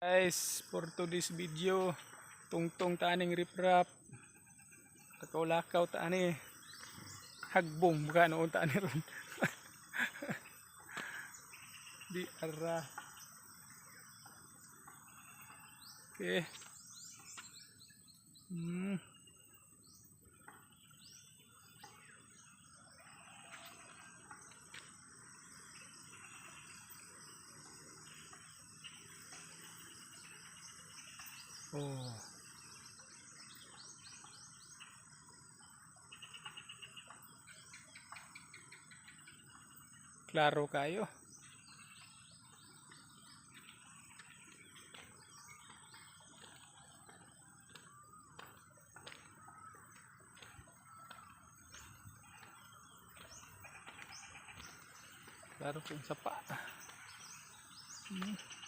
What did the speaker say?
Guys, for today's video, tungtong taning riprap. Lakaw-lakaw tani. Hagbong buka noon tani ron. Di ara. Okay. Hmm. Oh. Klaro kayo. Klaro kung sapa. Hmm.